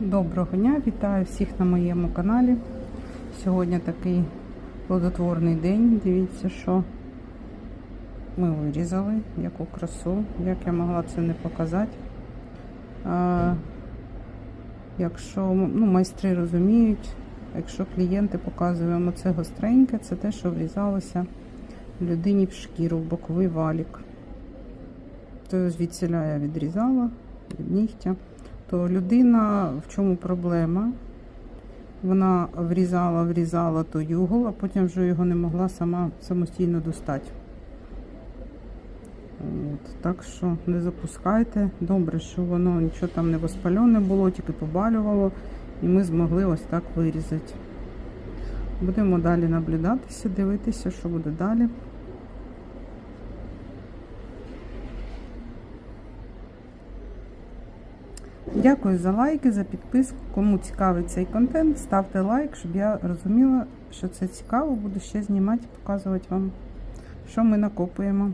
Доброго дня, вітаю всіх на моєму каналі. Сьогодні такий плодотворний день. Дивіться, що ми вирізали, яку красу, як я могла це не показати. А, якщо ну, майстри розуміють, якщо клієнти показуємо це гостреньке, це те, що врізалося людині в шкіру, в боковий валік. То звідсіля я відрізала від нігтя то людина в чому проблема? Вона врізала, врізала той угол, а потім вже його не могла сама самостійно достати. От, так що не запускайте. Добре, що воно нічого там не воспальоне було, тільки побалювало, і ми змогли ось так вирізати. Будемо далі наблюдатися, дивитися, що буде далі. Дякую за лайки, за підписку. Кому цікавий цей контент, ставте лайк, щоб я розуміла, що це цікаво. Буду ще знімати, показувати вам, що ми накопуємо.